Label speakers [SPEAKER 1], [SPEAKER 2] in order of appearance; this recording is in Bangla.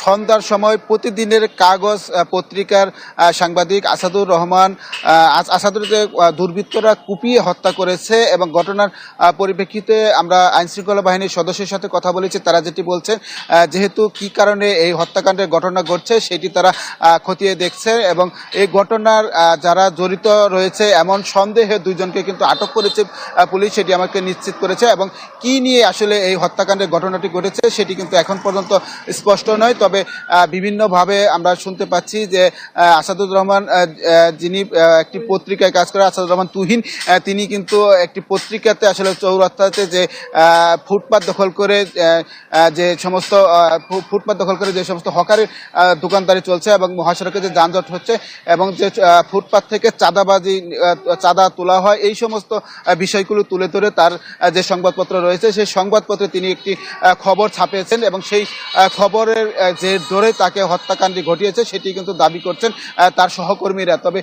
[SPEAKER 1] সন্ধ্যার সময় প্রতিদিনের কাগজ পত্রিকার সাংবাদিক আসাদুর রহমান আসাদুরকে দুর্বৃত্তরা কুপিয়ে হত্যা করেছে এবং ঘটনার পরিপ্রেক্ষিতে আমরা আইনশৃঙ্খলা বাহিনীর সদস্যের সাথে কথা বলেছি। তারা যেটি বলছেন আহ, যেহেতু কি কারণে এই হত্যাকাণ্ডের ঘটনা ঘটছে সেটি তারা খতিয়ে দেখছে এবং এই ঘটনার যারা জড়িত রয়েছে এমন সন্দেহে দুইজনকে কিন্তু আটক করেছে পুলিশ সেটি আমাকে নিশ্চিত করেছে এবং কি নিয়ে আসলে এই হত্যাকাণ্ডের ঘটনাটি ঘটেছে সেটি কিন্তু এখন পর্যন্ত স্পষ্ট নয়, তবে বিভিন্নভাবে আমরা শুনতে পাচ্ছি যে আসাদুর রহমান যিনি একটি পত্রিকায় কাজ করে আসাদুর রহমান তুহিন তিনি কিন্তু একটি পত্রিকাতে আসলে চৌরাস্তাতে যে ফুটপাত দখল করে যে সমস্ত ফুটপাত দখল করে যে সমস্ত হকারের দোকানদারি চলছে এবং মহাসড়কে যে যানজট হচ্ছে এবং যে ফুটপাত থেকে চাঁদাবাজি চাঁদা তোলা হয়, এই সমস্ত বিষয়গুলো তুলে ধরে তার যে সংবাদপত্র রয়েছে, সেই সংবাদপত্রে তিনি একটি খবর ছাপিয়েছেন এবং সেই খবরের যে ধরে তাকে হত্যাকাণ্ডটি ঘটিয়েছে সেটি কিন্তু দাবি করছেন তার সহকর্মীরা। তবে